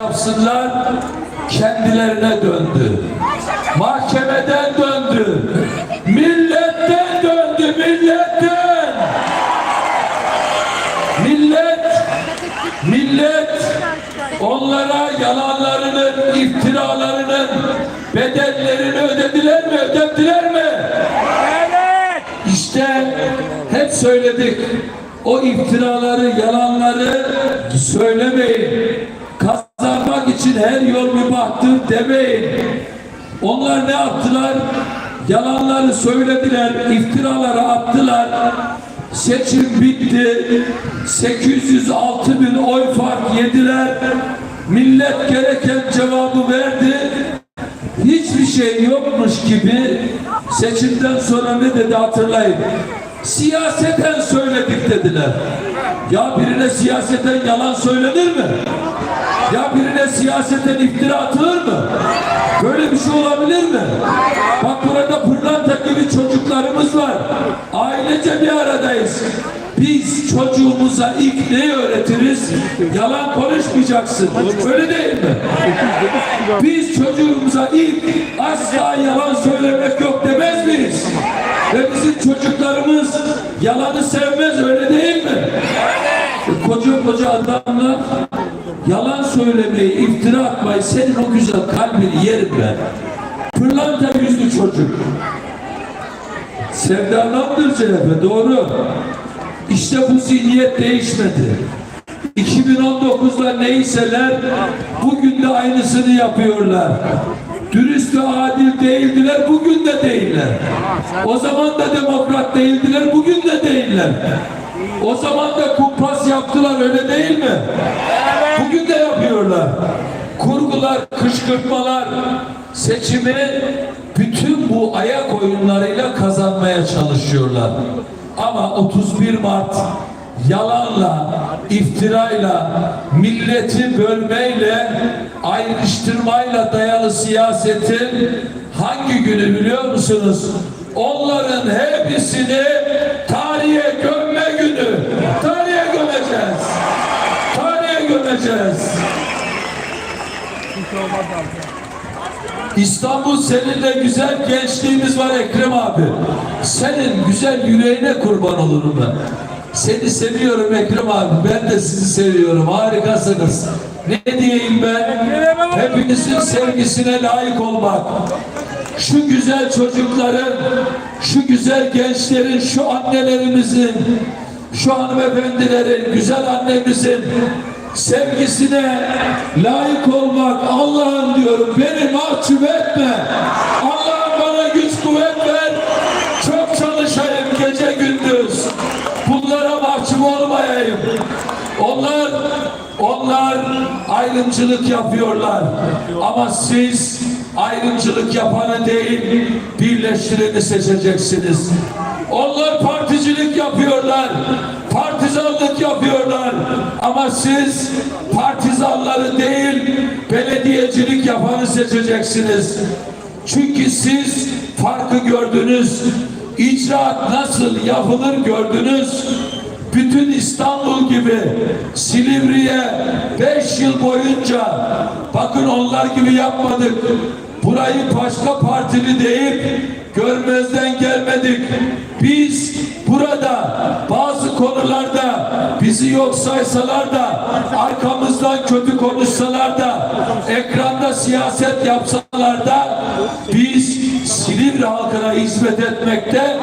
yapsınlar kendilerine döndü. Mahkemeden döndü. Milletten döndü milletten. Millet millet onlara yalanlarının, iftiralarının bedellerini ödediler mi? Ödettiler mi? İşte hep söyledik. O iftiraları, yalanları söylemeyin. Her yol mübahtır demeyin. Onlar ne yaptılar? Yalanları söylediler, iftiraları attılar. Seçim bitti. 806 bin oy fark yediler. Millet gereken cevabı verdi hiçbir şey yokmuş gibi seçimden sonra ne dedi hatırlayın. Siyaseten söyledik dediler. Ya birine siyaseten yalan söylenir mi? Ya birine siyaseten iftira atılır mı? Böyle bir şey olabilir mi? Bak burada pırlanta gibi çocuklarımız var. Ailece bir aradayız. Biz çocuğumuza ilk neyi öğretiriz? Yalan konuşmayacaksın. Öyle değil mi? Biz çocuğumuza ilk asla yalan söylemek yok demez miyiz? Ve bizim çocuklarımız yalanı sevmez öyle değil mi? Koca koca adamlar yalan söylemeyi, iftira atmayı senin o güzel kalbini yerim ben. Pırlanta yüzlü çocuk. Sevdalandır CHP doğru. İşte bu zihniyet değişmedi. 2019'da neyseler bugün de aynısını yapıyorlar. Dürüst ve adil değildiler, bugün de değiller. O zaman da demokrat değildiler, bugün de değiller. O zaman da kumpas yaptılar, öyle değil mi? Bugün de yapıyorlar. Kurgular, kışkırtmalar, seçimi bütün bu ayak oyunlarıyla kazanmaya çalışıyorlar. Ama 31 Mart yalanla, iftirayla, milleti bölmeyle, ayrıştırmayla dayalı siyasetin hangi günü biliyor musunuz? Onların hepsini tarihe gömme günü. Tarihe gömeceğiz. Gömeceğiz. İstanbul seninle güzel gençliğimiz var Ekrem abi. Senin güzel yüreğine kurban olurum ben. Seni seviyorum Ekrem abi. Ben de sizi seviyorum. Harikasınız. Ne diyeyim ben? Hepinizin sevgisine layık olmak. Şu güzel çocukların, şu güzel gençlerin, şu annelerimizin, şu hanımefendilerin, güzel annemizin sevgisine layık olmak Allah'ım diyorum beni mahcup etme. Allah'ım bana güç kuvvet ver. Çok çalışayım gece gündüz. Bunlara mahcup olmayayım. Onlar onlar ayrımcılık yapıyorlar. Ama siz ayrımcılık yapanı değil, birleştireni seçeceksiniz. Onlar particilik yapıyorlar. Partizanlık yapıyorlar. Ama siz partizanları değil, belediyecilik yapanı seçeceksiniz. Çünkü siz farkı gördünüz. İcraat nasıl yapılır gördünüz. Bütün İstanbul gibi Silivri'ye beş yıl boyunca bakın onlar gibi yapmadık. Burayı başka partili deyip görmezden gelmedik. Biz burada bazı konularda bizi yok saysalar da arkamızdan kötü konuşsalar da ekranda siyaset yapsalar da biz Silivri halkına hizmet etmekte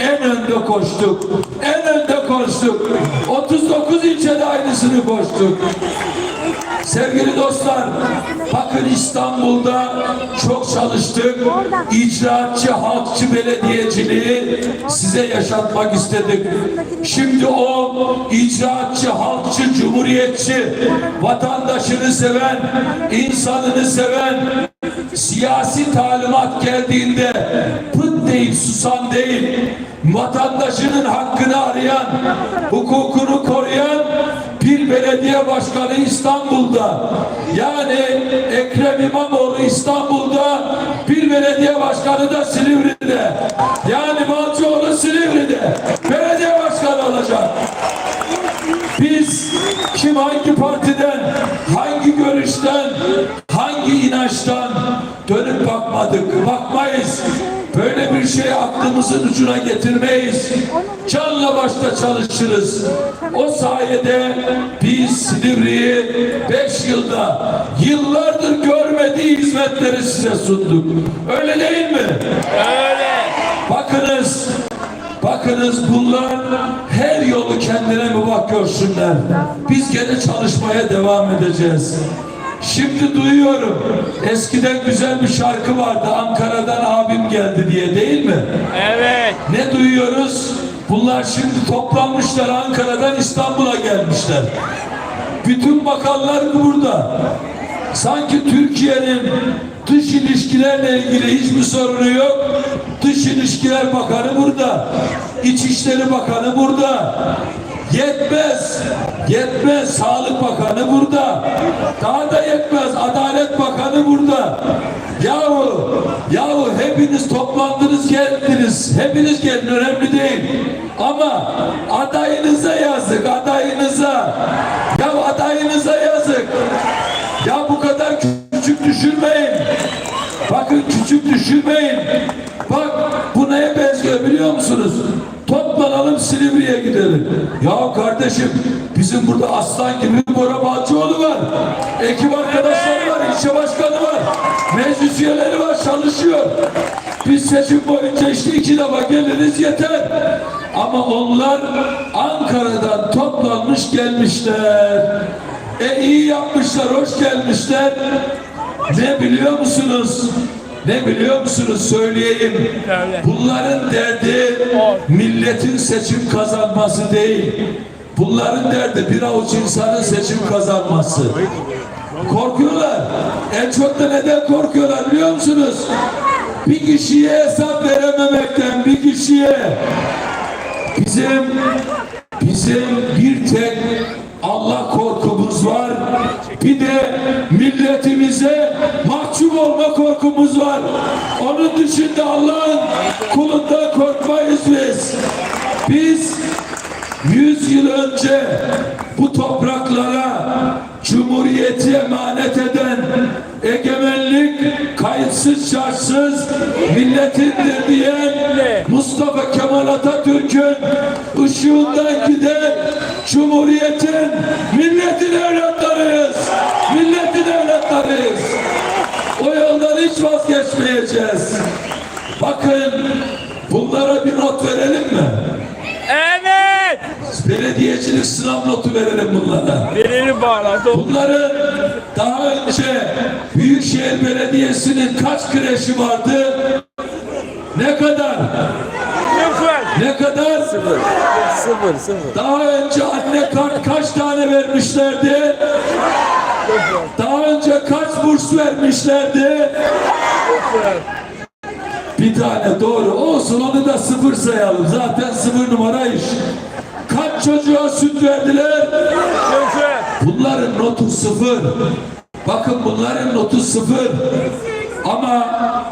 en önde koştuk. En önde koştuk. 39 ilçede aynısını koştuk. Sevgili dostlar, bakın İstanbul'da çok çalıştık. İcraatçı, halkçı belediyeciliği size yaşatmak istedik. Şimdi o icraatçı, halkçı, cumhuriyetçi, vatandaşını seven, insanını seven, siyasi talimat geldiğinde pıt değil, susan değil, vatandaşının hakkını arayan, hukukunu koruyan bir belediye başkanı İstanbul'da yani Ekrem İmamoğlu İstanbul'da bir belediye başkanı da Silivri'de yani Balcıoğlu Silivri'de belediye başkanı olacak. Biz kim hangi partiden bakmadık, bakmayız. Böyle bir şey aklımızın ucuna getirmeyiz. Canla başla çalışırız. O sayede biz Silivri'yi beş yılda yıllardır görmediği hizmetleri size sunduk. Öyle değil mi? Öyle. Bakınız, bakınız bunlar her yolu kendine mübah görsünler. Biz gene çalışmaya devam edeceğiz. Şimdi duyuyorum. Eskiden güzel bir şarkı vardı. Ankara'dan abim geldi diye değil mi? Evet. Ne duyuyoruz? Bunlar şimdi toplanmışlar Ankara'dan İstanbul'a gelmişler. Bütün bakanlar burada. Sanki Türkiye'nin dış ilişkilerle ilgili hiçbir sorunu yok. Dış ilişkiler bakanı burada. İçişleri Bakanı burada. Yetmez. Yetmez. Sağlık Bakanı burada. Daha da yetmez. Adalet Bakanı burada. Yahu, yahu hepiniz toplandınız geldiniz. Hepiniz gelin önemli değil. Ama adayınıza yazık, adayınıza. Ya adayınıza yazık. Ya bu kadar küçük düşürmeyin. Bakın küçük düşürmeyin. Bak bu neye benziyor biliyor musunuz? Toplanalım Silivri'ye gidelim. Ya kardeşim bizim burada aslan gibi Bora Balcıoğlu var. Ekip arkadaşları var, ilçe başkanı var. Meclis üyeleri var, çalışıyor. Biz seçim boyunca işte iki defa geliriz yeter. Ama onlar Ankara'dan toplanmış gelmişler. E iyi yapmışlar, hoş gelmişler. Ne biliyor musunuz? Ne biliyor musunuz? Söyleyeyim. Söyle. Bunların derdi milletin seçim kazanması değil. Bunların derdi bir avuç insanın seçim kazanması. Korkuyorlar. En çok da neden korkuyorlar biliyor musunuz? Bir kişiye hesap verememekten bir kişiye bizim bizim bir tek Allah korkumuz var. Bir de milletimize mahcup olma korkumuz var. Onun dışında Allah'ın kulundan korkmayız biz. Biz yüz yıl önce bu topraklara Cumhuriyeti emanet eden egemenlik kayıtsız şartsız milletindir diyen Mustafa Kemal Atatürk'ün ışığından giden Cumhuriyetin milletin evlatlarıyız. Milletin evlatlarıyız. O yoldan hiç vazgeçmeyeceğiz. Bakın bunlara bir not verelim mi? Evet. Belediyecilik sınav notu verelim bunlara. Birini bağladı. Bunların daha önce Büyükşehir Belediyesi'nin kaç kreşi vardı? Ne kadar? Sıfır. Ne kadar? Sıfır sıfır. Daha önce anne kart kaç tane vermişlerdi? Daha önce kaç burs vermişlerdi? Bir tane doğru olsun onu da sıfır sayalım. Zaten sıfır numara iş. Kaç çocuğa süt verdiler? Sıfır. Bunların notu sıfır. Bakın bunların notu sıfır. Ama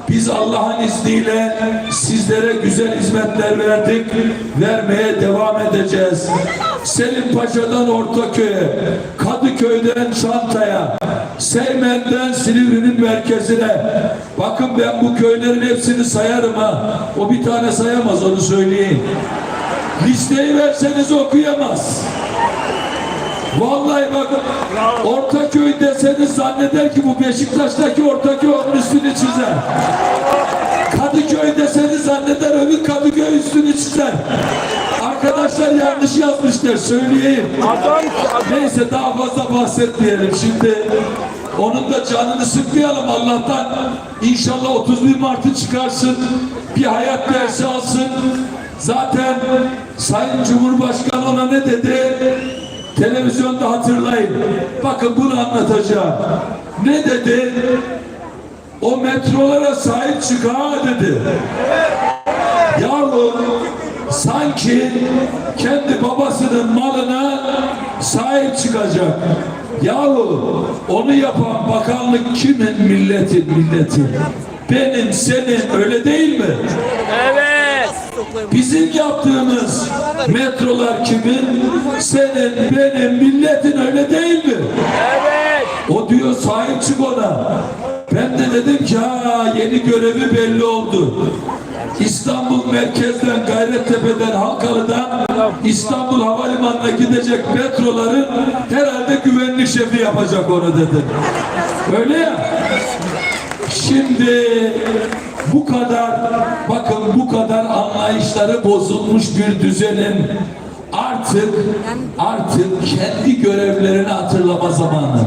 biz Allah'ın izniyle sizlere güzel hizmetler verdik. Vermeye devam edeceğiz. Selim Paşa'dan Ortaköy'e, Kadıköy'den Çanta'ya, Seymen'den Silivri'nin merkezine. Bakın ben bu köylerin hepsini sayarım ha. O bir tane sayamaz onu söyleyeyim. Listeyi verseniz okuyamaz. Vallahi bakın Ortaköy deseniz zanneder ki bu Beşiktaş'taki Ortaköy üstünü çizer. Kadıköy deseniz zanneder öbür Kadıköy üstünü çizer. Arkadaşlar yanlış yazmışlar söyleyeyim. Neyse daha fazla bahsetmeyelim şimdi. Onun da canını sıkmayalım Allah'tan. İnşallah 31 Mart'ı çıkarsın. Bir hayat dersi alsın. Zaten Sayın Cumhurbaşkanı ona ne dedi? Televizyonda hatırlayın. Bakın bunu anlatacağım. Ne dedi? O metrolara sahip çık ha dedi. Yahu sanki kendi babasının malına sahip çıkacak. Yahu onu yapan bakanlık kimin milletin milletin? Benim senin öyle değil mi? Bizim yaptığımız metrolar kimin? Senin, benim, milletin öyle değil mi? Evet. O diyor sahip çık ona. Ben de dedim ki ha yeni görevi belli oldu. İstanbul merkezden Gayrettepe'den Halkalı'dan İstanbul Havalimanı'na gidecek metroların herhalde güvenlik şefi yapacak onu dedim. Öyle ya. Şimdi bu kadar bakın bu kadar anlayışları bozulmuş bir düzenin artık artık kendi görevlerini hatırlama zamanı.